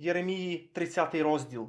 Єремії, 30 розділ.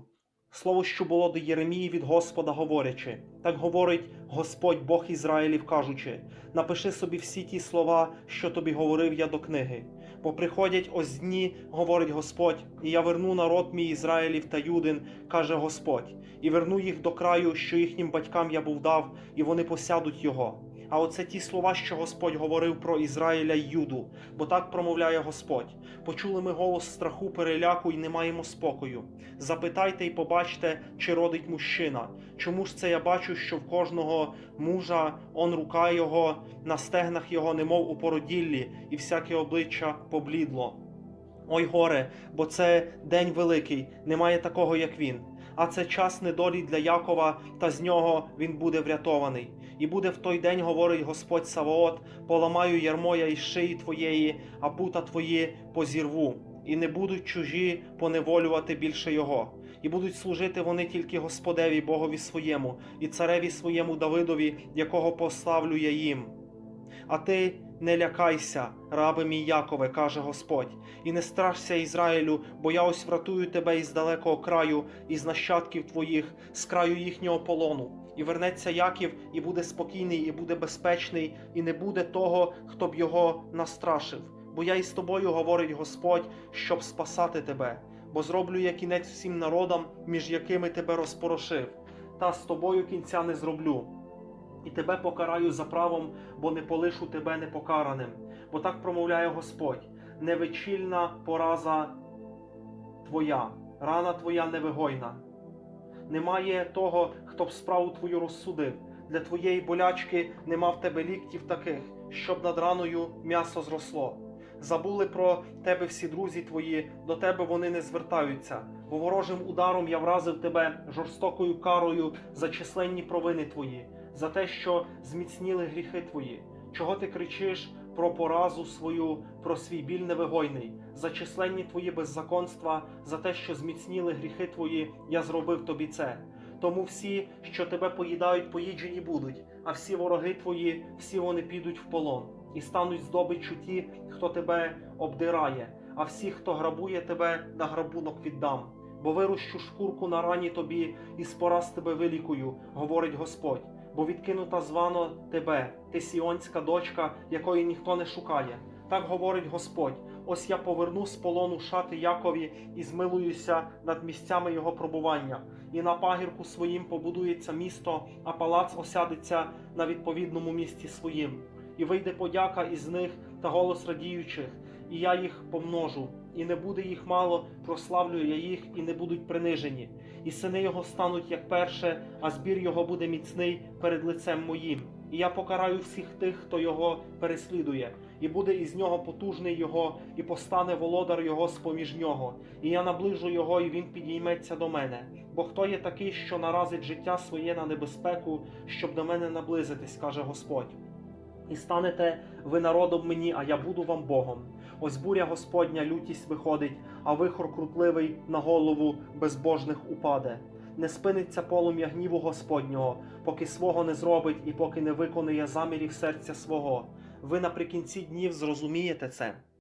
Слово, що було до Єремії від Господа, говорячи, так говорить Господь Бог Ізраїлів, кажучи: напиши собі всі ті слова, що тобі говорив я до книги. Бо приходять ось дні, говорить Господь, і я верну народ мій Ізраїлів та Юдин, каже Господь, і верну їх до краю, що їхнім батькам я був дав, і вони посядуть його. А оце ті слова, що Господь говорив про Ізраїля й Юду, бо так промовляє Господь. Почули ми голос страху, переляку і не маємо спокою. Запитайте і побачте, чи родить мужчина. Чому ж це я бачу, що в кожного мужа он рука його, на стегнах його, немов у породіллі, і всяке обличчя поблідло. Ой горе, бо це день великий, немає такого, як він. А це час недолі для Якова, та з нього він буде врятований. І буде в той день, говорить Господь Саваот, поламаю ярмо я із шиї твоєї, а пута твої позірву, і не будуть чужі поневолювати більше його. І будуть служити вони тільки Господеві, Богові своєму, і цареві своєму Давидові, якого поставлю я їм. А ти не лякайся, рабе мій Якове, каже Господь, і не страшся Ізраїлю, бо я ось врятую тебе із далекого краю, із нащадків твоїх, з краю їхнього полону. І вернеться Яків, і буде спокійний, і буде безпечний, і не буде того, хто б його настрашив. Бо я із тобою, говорить Господь, щоб спасати тебе, бо зроблю я кінець всім народам, між якими тебе розпорошив, та з тобою кінця не зроблю і тебе покараю за правом, бо не полишу тебе непокараним. Бо так промовляє Господь: невичільна пораза твоя, рана твоя невигойна. Немає того, хто б справу твою розсудив. Для твоєї болячки нема в тебе ліктів таких, щоб над раною м'ясо зросло. Забули про тебе всі друзі твої, до тебе вони не звертаються, бо ворожим ударом я вразив тебе жорстокою карою за численні провини твої, за те, що зміцніли гріхи твої. Чого ти кричиш про поразу свою, про свій біль невигойний, за численні твої беззаконства, за те, що зміцніли гріхи твої, я зробив тобі це. Тому всі, що тебе поїдають, поїджені будуть, а всі вороги твої, всі вони підуть в полон, і стануть здобиччю ті, хто тебе обдирає, а всі, хто грабує тебе, на грабунок віддам. Бо вирощу шкурку на рані тобі, і з пораз тебе вилікую, говорить Господь. Бо відкинута звано тебе, ти сіонська дочка, якої ніхто не шукає. Так говорить Господь: ось я поверну з полону шати Якові і змилуюся над місцями його пробування, і на пагірку своїм побудується місто, а палац осядеться на відповідному місці своїм. І вийде подяка із них та голос радіючих, і я їх помножу, і не буде їх мало, прославлю я їх, і не будуть принижені. І сини його стануть як перше, а збір його буде міцний перед лицем моїм. І я покараю всіх тих, хто його переслідує, і буде із нього потужний його, і постане володар його з-поміж нього. І я наближу його, і він підійметься до мене. Бо хто є такий, що наразить життя своє на небезпеку, щоб до мене наблизитись, каже Господь. І станете ви народом мені, а я буду вам Богом. Ось буря Господня лютість виходить, а вихор крутливий на голову безбожних упаде. Не спиниться полум'я гніву Господнього, поки свого не зробить і поки не виконує замірів серця свого. Ви наприкінці днів зрозумієте це.